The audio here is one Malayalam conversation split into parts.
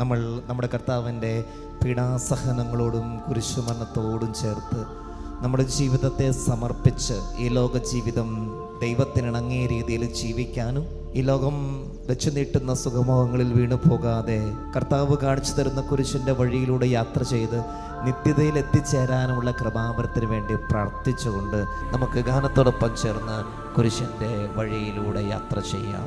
നമ്മൾ നമ്മുടെ കർത്താവിന്റെ പീഡാസഹനങ്ങളോടും കുരിശുമരണത്തോടും ചേർത്ത് നമ്മുടെ ജീവിതത്തെ സമർപ്പിച്ച് ഈ ലോക ജീവിതം ദൈവത്തിനിണങ്ങിയ രീതിയിൽ ജീവിക്കാനും ഈ ലോകം വെച്ചു നീട്ടുന്ന സുഖമോഹങ്ങളിൽ വീണു പോകാതെ കർത്താവ് കാണിച്ചു തരുന്ന കുരിശിന്റെ വഴിയിലൂടെ യാത്ര ചെയ്ത് നിത്യതയിൽ എത്തിച്ചേരാനുമുള്ള കൃപാവരത്തിന് വേണ്ടി പ്രാർത്ഥിച്ചുകൊണ്ട് നമുക്ക് ഗാനത്തോടൊപ്പം ചേർന്ന് കുരിശിന്റെ വഴിയിലൂടെ യാത്ര ചെയ്യാം.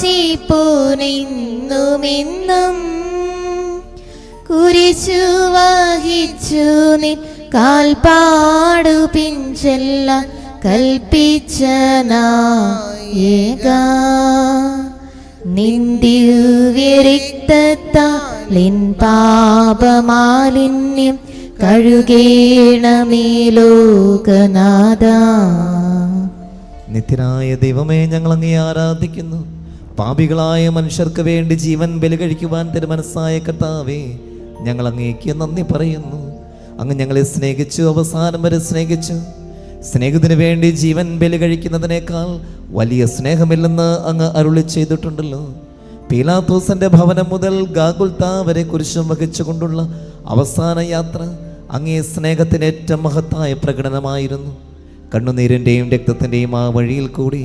നാശിപ്പോനെന്നുമെന്നും കുരിശു വഹിച്ചു നിൻ കാൽപാടു പിഞ്ചെല്ല കൽപ്പിച്ച നായക പാപമാലിന്യം കഴുകേണമേ ലോകനാഥ. നിത്യനായ ദൈവമേ ഞങ്ങൾ അങ്ങേ ആരാധിക്കുന്നു. പാപികളായ മനുഷ്യർക്ക് വേണ്ടി ജീവൻ ബലി കഴിക്കുവാൻ തിരുമനസ്സായ കർത്താവേ ഞങ്ങൾ അങ്ങേക്ക് നന്ദി പറയുന്നു. അങ്ങ് ഞങ്ങളെ സ്നേഹിച്ചു അവസാനം വരെ സ്നേഹിച്ചു. സ്നേഹത്തിന് വേണ്ടി ജീവൻ ബലി കഴിക്കുന്നതിനേക്കാൾ വലിയ സ്നേഹമില്ലെന്ന് അങ്ങ് അരുളി ചെയ്തിട്ടുണ്ടല്ലോ. പീലാത്തോസന്റെ ഭവനം മുതൽ ഗാഗുൽത്ത വരെ കുരിശും വഹിച്ചുകൊണ്ടുള്ള അവസാന യാത്ര അങ്ങേ സ്നേഹത്തിന് ഏറ്റവും മഹത്തായ പ്രകടനമായിരുന്നു. കണ്ണുനീരിന്റെയും രക്തത്തിന്റെയും ആ വഴിയിൽ കൂടി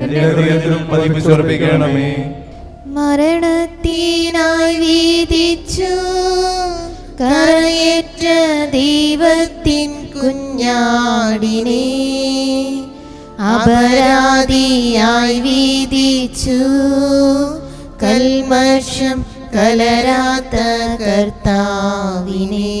എന്റെ ഹൃദയത്തിലും പതിപ്പിച്ചുറപ്പിക്കണമേ. മരണത്തിനായി വീതിച്ചു. കരയേറ്റ ദൈവത്തിൻ കുഞ്ഞാടിനെ അപരാധിയായി വീതിച്ചു. കൽമഷം കലരാത്ത കർത്താവിനെ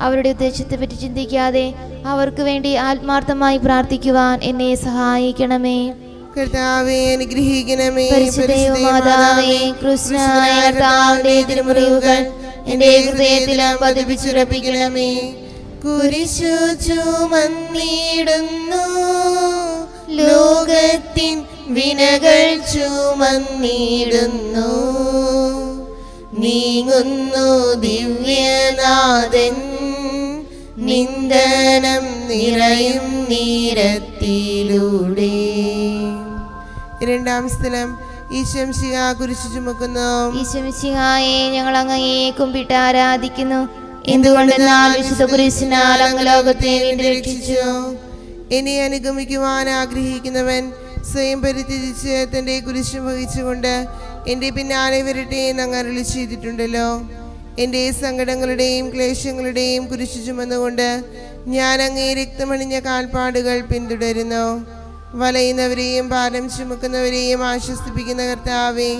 അവരുടെ ഉദ്ദേശത്തെപ്പറ്റി ചിന്തിക്കാതെ അവർക്ക് വേണ്ടി ആത്മാർത്ഥമായി പ്രാർത്ഥിക്കുവാൻ എന്നെ സഹായിക്കണമേ. കർത്താവെ അനുഗ്രഹിക്കണമേ. പരിശുദ്ധമാതാവേ കൃഷ്ണനായ കർത്താവിന്റെ തിരുമുറിവുകൾ എന്റെ ഹൃദയത്തിലും പതിപ്പിച്ചുറപ്പിക്കണമേ. കുരിശു ചുമന്നിടുന്നു. ലോകത്തിൻ വിനകൾ ചുമന്നിടുന്നു. നീങ്ങുന്നു ദിവ്യനാഥൻ നിന്ദനം നിറയും നീരത്തിലൂടെ. രണ്ടാം സ്ഥലം ഈശംശിഹ കുരിശു ചുമക്കുന്നു. ഈശംശിഹായെ ഞങ്ങൾ അങ്ങയെ കുമ്പിട്ട് ആരാധിക്കുന്നു. എന്തുകൊണ്ടെന്നാൽ വിശുദ്ധ കുരിശിനാൽ അങ്ങ് ലോകത്തെ രക്ഷിച്ചു. എന്നെ അനുഗമിക്കുവാൻ ആഗ്രഹിക്കുന്നവൻ സ്വയം പരിത്യജിച്ച് തന്റെ കുരിശു വഹിച്ചുകൊണ്ട് എന്റെ പിന്നാലെ വരട്ടെ എന്ന് അങ്ങ് അരുളി ചെയ്തിട്ടുണ്ടല്ലോ. എന്റെ സങ്കടങ്ങളുടെയും ക്ലേശങ്ങളുടെയും കുരിശു ചുമന്നുകൊണ്ട് ഞാൻ അങ്ങേ രക്തമണിഞ്ഞ കാൽപ്പാടുകൾ പിന്തുടരുന്നു. വലയുന്നവരെയും ഭാരം ചുമക്കുന്നവരെയും ആശ്വസിപ്പിക്കുന്ന കർത്താവെ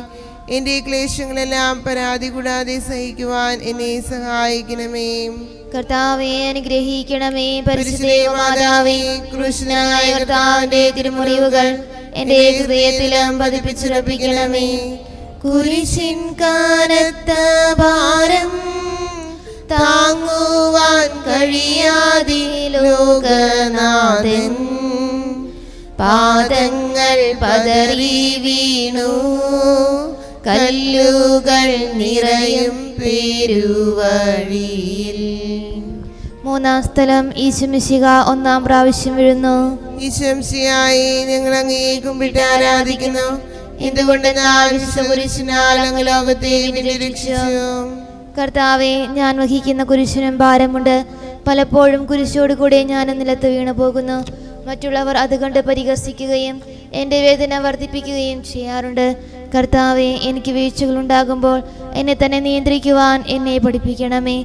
എന്റെ ക്ലേശങ്ങളെല്ലാം പരാതി കൂടാതെ സഹിക്കുവാൻ എന്നെ സഹായിക്കണമേ. കർത്താവേ അനുഗ്രഹിക്കണമേ. പരിശുദ്ധമാതാവേ കൃഷ്ണനായ കർത്താവിന്റെ തിരുമുറിവുകൾ എന്റെ ഹൃദയത്തിലും പതിപ്പിച്ചുറപ്പിക്കണമേ. കുരിശിൻ കാനത്ത ഭാരം താങ്ങുവാൻ കഴിയാതെ ലോകനാഥൻ. പാദങ്ങൾ പതറി വീണു കല്ലുകൾ നിറയും പെരുവഴിയിൽ. മൂന്നാം സ്ഥലം ഈശംശിക ഒന്നാം പ്രാവശ്യം വീഴുന്നു. ഈശംസിയായി ഞങ്ങൾ അങ്ങേ വിട്ട് ആരാധിക്കുന്നു. അങ്ങ് ലോകത്തെ കർത്താവെ ഞാൻ വഹിക്കുന്ന കുരിശിനും ഭാരമുണ്ട്. പലപ്പോഴും കുരിശോട് കൂടെ ഞാൻ നിലത്ത് വീണു പോകുന്നു മറ്റുള്ളവർ അത് കണ്ട് പരിഹസിക്കുകയും എന്റെ വേദന വർദ്ധിപ്പിക്കുകയും ചെയ്യാറുണ്ട്. കർത്താവെ എനിക്ക് വീഴ്ചകൾ ഉണ്ടാകുമ്പോൾ എന്നെ തന്നെ നിയന്ത്രിക്കുവാൻ എന്നെ പഠിപ്പിക്കണമേ.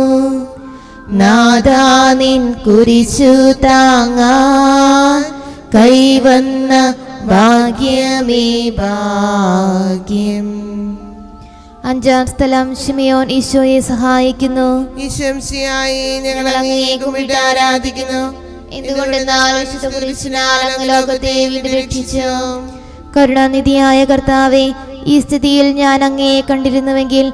നാദാ നിൻ കുരിശു താങ്ങാൻ കൈവന്ന ഭാഗ്യമേ ഭാഗ്യം. അഞ്ചാം സ്ഥലം ഷിമിയോൻ ഈശോയെ സഹായിക്കുന്നു. ആരാധിക്കുന്നു. കരുണാനിധിയായ കർത്താവെ ഈ സ്ഥിതിയിൽ ഞാൻ അങ്ങയെ കണ്ടിരുന്നുവെങ്കിൽ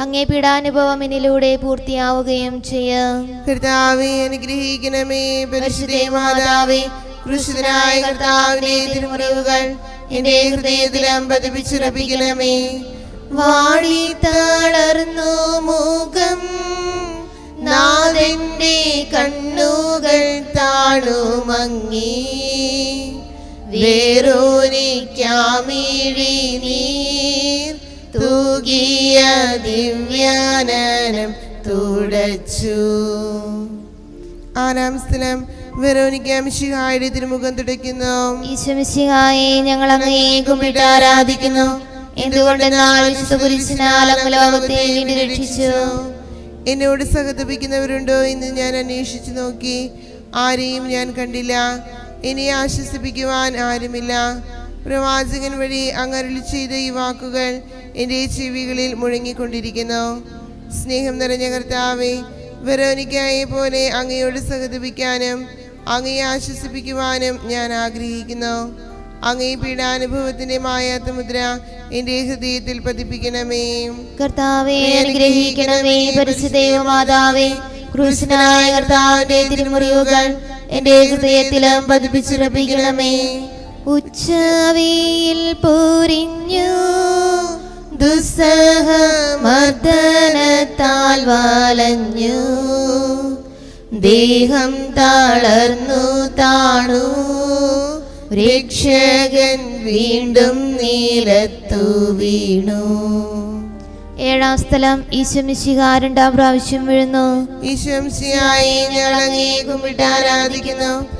അങ്ങേ പീഡാനുഭവം എന്നിലൂടെ പൂർത്തിയാവുകയും ചെയ്യും. കർത്താവെ അനുഗ്രഹിക്കണമേ. പരിശുദ്ധേ മാതാവേ കൃഷിതനായ കർത്താവിന്റെ തിരുമുറിവുകൾ എന്റെ ഹൃദയത്തിലും പതിപ്പിച്ചുറപ്പിക്കണമേ. വാടി തളർന്നു മുഖം നാഥന്റെ കണ്ണുകൾ താണുമങ്ങി. വേറോനിക്കാമിഴി നീർ തൂകിയ ദിവ്യാനനം തുടച്ചു. ആറാം സ്ഥലം. തിരുമുഖം തുടയ്ക്കുന്നു. ഞങ്ങൾ കുമ്പിട്ട് ആരാധിക്കുന്നു. എന്തുകൊണ്ട് ലോകത്തെ രക്ഷിച്ചു? എന്നോട് സഹതപിക്കുന്നവരുണ്ടോ എന്ന് ഞാൻ അന്വേഷിച്ചു നോക്കി. ആരെയും ഞാൻ കണ്ടില്ല. എന്നെ ആശ്വസിപ്പിക്കുവാൻ ആരുമില്ല. പ്രവാചകൻ വഴി അങ്ങരുളി ചെയ്ത ഈ വാക്കുകൾ എന്റെ ചെവികളിൽ മുഴങ്ങിക്കൊണ്ടിരിക്കുന്നു. സ്നേഹം നിറഞ്ഞ കർത്താവെ വെറോനിക്കായെ പോലെ അങ്ങയോട് സഹതപിക്കാനും അങ്ങയെ ആശ്വസിപ്പിക്കുവാനും ഞാൻ ആഗ്രഹിക്കുന്നു. അങ്ങേ പീഡാനുഭവത്തിന്റെ മായാത്ത മുദ്ര എന്റെ ഹൃദയത്തിൽ പതിപ്പിക്കണമേ. കർത്താവെ അനുഗ്രഹിക്കണമേ പരിശുദ്ധേവ മാതാവേ ക്രൂശനായ കർത്താവിന്റെ തിരുമുറിവുകൾ എന്റെ ഹൃദയത്തിലും പതിപ്പിച്ചുറപ്പിക്കണമേ. ഉച്ചവിയിൽ പൊരിഞ്ഞു. ദുസ്സഹ മർദ്ദനത്താൽ വാലഞ്ഞു. ദേഹം തളർന്നു താണു. രക്ഷകൻ വീണ്ടും നീലത്തു വീണു. ഏഴാം സ്ഥലം ഈശ്വമിശിക രണ്ടാം പ്രാവശ്യം വീഴുന്നു. ഈശ്വംശിയായി ഞങ്ങൾ അങ്ങേ കുമ്പിട്ട് ആരാധിക്കുന്നു.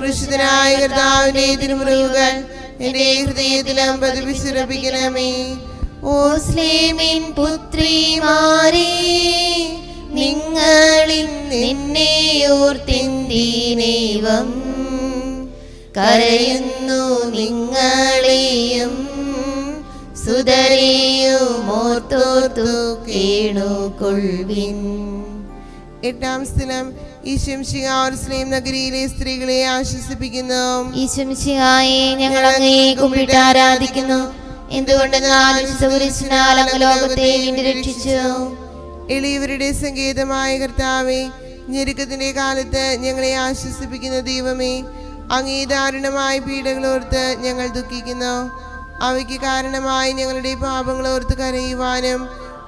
കൃഷിതനായ കർത്താവിനെ തിരുമുറിയുക എന്റെ ഹൃദയത്തിലും പതിപ്പിച്ചുറപ്പിക്കണമേ ഓ സ്ലേമിൻ പുത്രിമാരെ നിങ്ങളിൽ നിന്നെ ഓർത്തിന്തീനേവം കരയുന്നു നിങ്ങളെയും സുതരെയും ഓർത്തോർത്തു കൊൾവിൻ എട്ടാം സ്ഥലം ഈശംശികാർസ്ലേം നഗരിയിലെ സ്ത്രീകളെ ആശ്വസിപ്പിക്കുന്നു ഈശ്വമിശിഹായെ ഞങ്ങൾ അങ്ങയെ കുമ്പിട്ട് ആരാധിക്കുന്നു. എന്തുകൊണ്ടെന്നാലും അങ്ങ് ലോകത്തെ രക്ഷിച്ചു? എളിയവരുടെ സങ്കേതമായ കർത്താവെ ഞെരുക്കത്തിന്റെ കാലത്ത് ഞങ്ങളെ ആശ്വസിപ്പിക്കുന്ന ദൈവമേ അങ്ങേ ദാരുണമായ പീഡകളോർത്ത് ഞങ്ങൾ ദുഃഖിക്കുന്നു. അവയ്ക്ക് കാരണമായി ഞങ്ങളുടെ പാപങ്ങളോർത്ത് കരയുവാനും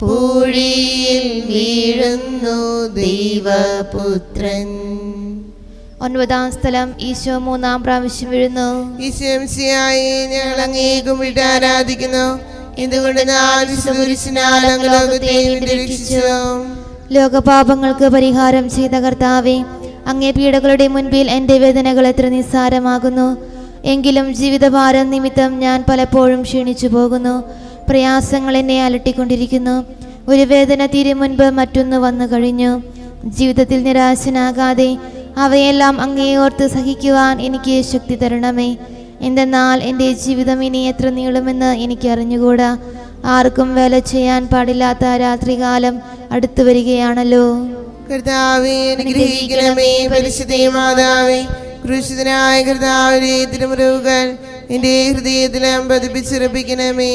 പൂഴിയിൽ വീഴുന്നു ദൈവപുത്രൻ. ഒൻപതാം സ്ഥലം ഈശോ മൂന്നാം പ്രാവശ്യം വീഴുന്നു. ഈശംസിയായി ഞങ്ങൾ അങ്ങേക്കും വിട്ട് ആരാധിക്കുന്നു. എന്തുകൊണ്ട് രക്ഷിച്ചു ലോകപാപങ്ങൾക്ക് പരിഹാരം ചെയ്ത കർത്താവെ അങ്ങേ പീഡകളുടെ മുൻപിൽ എന്റെ വേദനകൾ എത്ര നിസ്സാരമാകുന്നു. എങ്കിലും ജീവിതഭാരം നിമിത്തം ഞാൻ പലപ്പോഴും ക്ഷീണിച്ചു പോകുന്നു പ്രയാസങ്ങൾ എന്നെ അലട്ടിക്കൊണ്ടിരിക്കുന്നു. ഒരു വേദന തീരെ മുൻപ് മറ്റൊന്ന് വന്നു കഴിഞ്ഞു. ജീവിതത്തിൽ നിരാശനാകാതെ അവയെല്ലാം അങ്ങേയോർത്ത് സഹിക്കുവാൻ എനിക്ക് ശക്തി തരണമേ. എന്തെന്നാൽ എന്റെ ജീവിതം ഇനി എത്ര നീളുമെന്ന് എനിക്ക് അറിഞ്ഞുകൂടാ. ആർക്കും വേല ചെയ്യാൻ പാടില്ലാത്ത രാത്രികാലം അടുത്തു വരികയാണല്ലോ. കർത്താവെ അനുഗ്രഹിക്കണമേ എന്റെ ഹൃദയത്തിലും പതിപ്പിച്ചുറപ്പിക്കണമേ.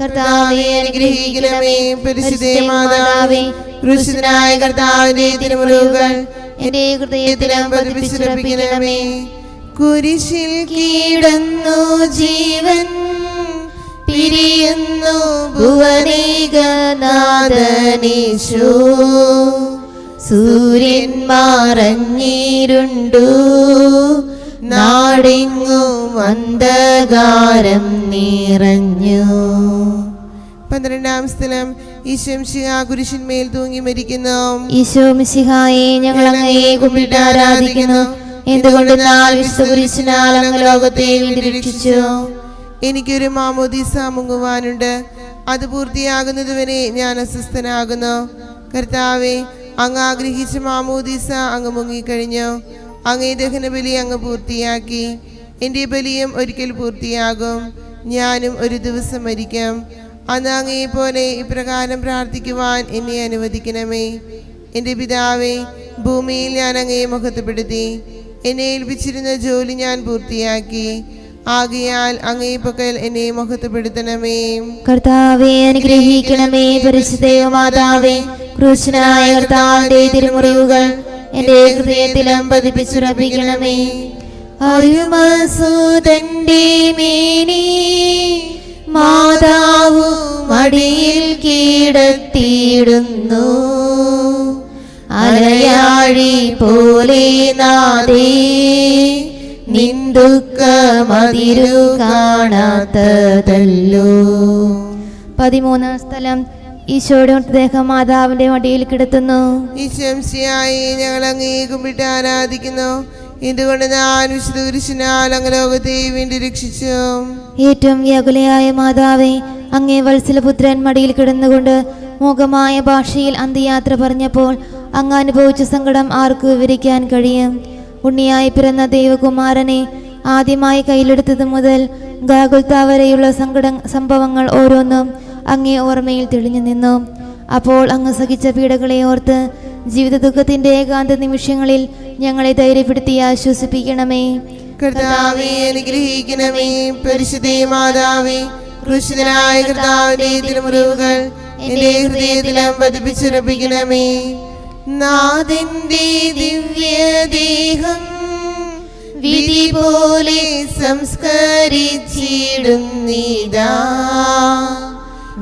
കർത്താവെ അനുഗ്രഹിക്കണമേ. കുരിശിൽ കീടന്നു ജീവൻ പിരിയുന്നു ഭുവനേകനാഥനീശോ. സൂര്യൻ നാടെങ്ങും അന്ധകാരം നിറഞ്ഞു. പന്ത്രണ്ടാം സ്ഥലം. ഈശംശിക കുരിശിന്മേൽ തൂങ്ങി മരിക്കുന്നു. ഈശോംശിഹായെ ഞങ്ങൾ അങ്ങയെ കുമ്പിട്ട് ആരാധിക്കുന്നു. എന്തുകൊണ്ടെന്നാൽ വിശുദ്ധ കുരിശിനാൽ അങ്ങ് ലോകത്തെ വീണ്ടും രക്ഷിച്ചു. എനിക്കൊരു മാമോദീസ മുങ്ങുവാനുണ്ട്. അത് പൂർത്തിയാകുന്നതുവരെ ഞാൻ അസ്വസ്ഥനാകുന്നു. കർത്താവെ അങ്ങ് ആഗ്രഹിച്ച മാമോദീസ അങ്ങ് മുങ്ങിക്കഴിഞ്ഞു. അങ്ങേ ദഹനബലി അങ്ങ് പൂർത്തിയാക്കി. എന്റെ ബലിയും ഒരിക്കൽ പൂർത്തിയാകും. ഞാനും ഒരു ദിവസം മരിക്കാം. അന്ന് പോലെ ഇപ്രകാരം പ്രാർത്ഥിക്കുവാൻ എന്നെ അനുവദിക്കണമേ. എന്റെ പിതാവേ ഭൂമിയിൽ ഞാൻ അങ്ങയെ മഹത്വപ്പെടുത്തി. എന്നെ ഏൽപ്പിച്ചിരുന്ന ജോലി ഞാൻ പൂർത്തിയാക്കി. ആകയാൽ അങ്ങേ പക്കൽ എന്നെ മുഖത്തുപെടുത്തണമേ കർത്താവെ അനുഗ്രഹിക്കണമേ പരിശുദ്ധയോ മാതാവേ കൃഷ്ണനായ കർത്താവിന്റെ തിരുമുറിവുകൾ എന്റെ ഹൃദയത്തിലും പതിപ്പിച്ചുറപ്പിക്കണമേ അരുമസൂതന്റെ മേനി മാതാവു മടിയിൽ കീടത്തിയിടുന്നു. അലയാഴി പോലെ നാദേ നിന്ദുക്കമതിരു കാണാത്തതല്ലോ. പതിമൂന്നാം സ്ഥലം. ഈശോയുടെ ദേഹം മാതാവിന്റെ മടിയിൽ കിടത്തുന്നു. ഈ ശംസിയായി ഞങ്ങൾ അങ്ങേ കുമ്പിട്ട് ആരാധിക്കുന്നു. എന്തുകൊണ്ട് ഞാൻ വിശുദ്ധ കുരിശിനാൽ അങ്ങ് ലോകത്തെ വീണ്ടും രക്ഷിച്ചു? ഏറ്റവും വ്യാകുലയായ മാതാവേ അങ്ങേ വത്സലപുത്രൻ മടിയിൽ കിടന്നുകൊണ്ട് മൂകമായ ഭാഷയിൽ അന്ത്യയാത്ര പറഞ്ഞപ്പോൾ അങ്ങ് അനുഭവിച്ച സങ്കടം ആർക്ക് വിവരിക്കാൻ കഴിയും. ഉണ്ണിയായി പിറന്ന ദൈവകുമാരനെ ആദ്യമായി കയ്യിലെടുത്തത് മുതൽ ഗാഗുൽത്ത വരെയുള്ള സങ്കട സംഭവങ്ങൾ ഓരോന്നും അങ്ങേ ഓർമ്മയിൽ തെളിഞ്ഞു നിന്നു. അപ്പോൾ അങ്ങ് സഹിച്ച പീഡകളെ ഓർത്ത് ജീവിത ദുഃഖത്തിന്റെ ഏകാന്ത നിമിഷങ്ങളിൽ ഞങ്ങളെ ധൈര്യപ്പെടുത്തി ആശ്വസിപ്പിക്കണമേ. കർത്താവെ അനുഗ്രഹിക്കണമേ. പരിശുദ്ധേ മാതാവേ കൃഷിതനായ കർത്താവിന്റെ തിരുമുറിവുകൾ എന്റെ ഹൃദയത്തിലും പതിപ്പിച്ചുറപ്പിക്കണമേ. നാഥന്റെ ദിവ്യദേഹം വിധി പോലെ സംസ്കരിച്ചിടുന്നിതാ.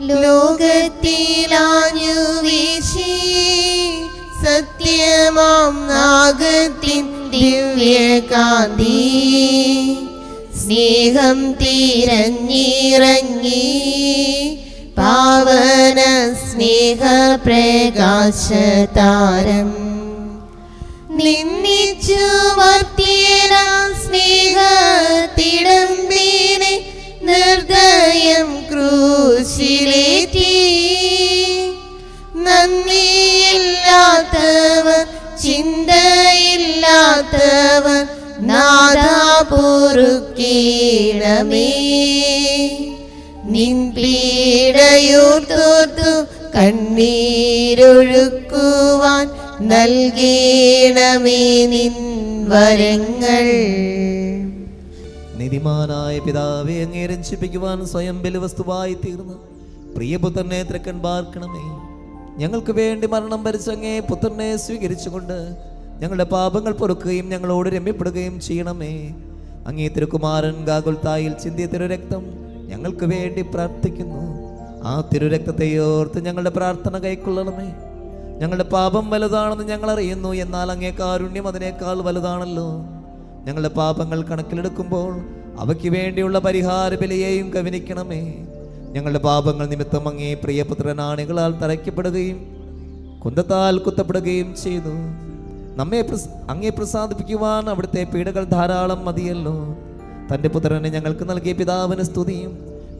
ലോകത്തിലാഞ്ഞു വീശി സത്യമാം നാഗത്തിൻ ദിവ്യകാന്തി. സ്നേഹം തിരഞ്ഞിറങ്ങി. പാവന സ്നേഹ പ്രകാശതാരം. നിന്നിച്ചു മർത്തിയന സ്നേഹത്തിടമ്പീനെ നിർദ്ദയം ക്രൂശിലേറ്റി. നന്ദിയില്ലാത്തവർ ചിന്തയില്ലാത്തവർ നാദാ പൊറുക്കീടമേ നിൻ പീഡയൂർത്തോർത്തു കണ്ണീരൊഴുക്കുവാൻ നൽകേണമേ നിൻ വരങ്ങൾ. നീതിമാനായ പിതാവെ അങ്ങേ രഞ്ജിപ്പിക്കുവാൻ സ്വയം ബലിവസ്തുവായി തീർന്ന്. പ്രിയപുത്രനെ തിരക്കൻ പാർക്കണമേ ഞങ്ങൾക്ക് വേണ്ടി മരണം ഭരിച്ചങ്ങേ പുത്രനെ സ്വീകരിച്ചുകൊണ്ട് ഞങ്ങളുടെ പാപങ്ങൾ പൊറുക്കുകയും ഞങ്ങളോട് രമ്യപ്പെടുകയും ചെയ്യണമേ. അങ്ങേ തിരുക്കുമാരൻ ഗാകുൽത്തായിൽ ചിന്തിയ തിരുരക്തം ഞങ്ങൾക്ക് വേണ്ടി പ്രാർത്ഥിക്കുന്നു. ആ തിരുരക്തത്തെ ഓർത്ത് ഞങ്ങളുടെ പ്രാർത്ഥന കൈക്കൊള്ളണമേ. ഞങ്ങളുടെ പാപം വലുതാണെന്ന് ഞങ്ങൾ അറിയുന്നു എന്നാൽ അങ്ങേ കാരുണ്യം അതിനേക്കാൾ വലുതാണല്ലോ. ഞങ്ങളുടെ പാപങ്ങൾ കണക്കിലെടുക്കുമ്പോൾ അവയ്ക്ക് വേണ്ടിയുള്ള പരിഹാര ബലിയെയും കവനിക്കണമേ. ഞങ്ങളുടെ പാപങ്ങൾ നിമിത്തം അങ്ങേ പ്രിയപുത്രനാണികളാൽ തറയ്ക്കപ്പെടുകയും കുന്തത്താൽ കുത്തപ്പെടുകയും ചെയ്തു. നമ്മെ അങ്ങേ പ്രസാദിപ്പിക്കുവാൻ അവിടുത്തെ പീഡകൾ ധാരാളം മതിയല്ലോ. തന്റെ പുത്രനെ ഞങ്ങൾക്ക് നൽകിയ പിതാവിന് സ്തുതിയും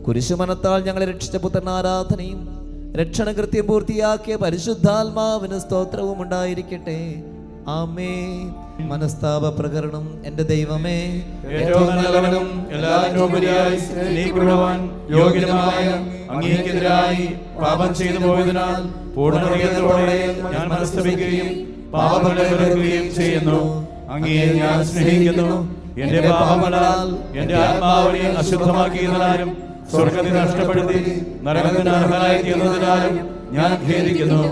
കുരിശുമനത്താൽ ഞങ്ങളെ രക്ഷിച്ച പുത്രൻ ആരാധനയും രക്ഷണകൃത്യം പൂർത്തിയാക്കിയ പരിശുദ്ധാത്മാവിന് സ്തോത്രവും ഉണ്ടായിരിക്കട്ടെ. ആമേ മനസ്താപ പ്രകരണം എന്റെ ദൈവമേ. ഏറ്റവും നല്ലവനും എല്ലാത്തിനുപരിയായി സ്നേഹിക്കുവാൻ യോഗ്യനുമായ അങ്ങേക്കെതിരായി പാപം ചെയ്തു പോയതിനാൽ ഞാൻ മനസ്തപിക്കുകയും വെറുക്കുകയും ചെയ്യുന്നു. അങ്ങയെ ഞാൻ സ്നേഹിക്കുന്നു. എന്റെ പാപങ്ങളാൽ എന്റെ ആത്മാവിനെ അശുദ്ധമാക്കിയതിനാലും സ്വർഗത്തെ നഷ്ടപ്പെടുത്തി നരകത്തിന് അർഹനായി തീർന്നതിനാലും ഞാൻ ഖേദിക്കുന്നു.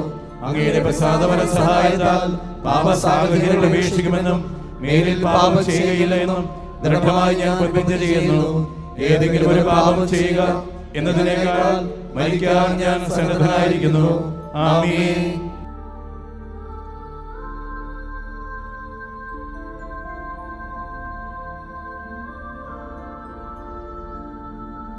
അങ്ങയുടെ പ്രസാദപര സഹായത്താൽ പാപ സാഹചര്യങ്ങൾ ഉപേക്ഷിക്കുമെന്നും മേലിൽ പാപം ചെയ്യുകയില്ല എന്നും ദൃഢമായി ഞാൻ പ്രതിജ്ഞ ചെയ്യുന്നു. ഏതെങ്കിലും ഒരു പാപം ചെയ്യുക എന്നതിനേക്കാൾ മരിക്കാൻ ഞാൻ സന്നദ്ധനായിരിക്കുന്നു. ആമീൻ.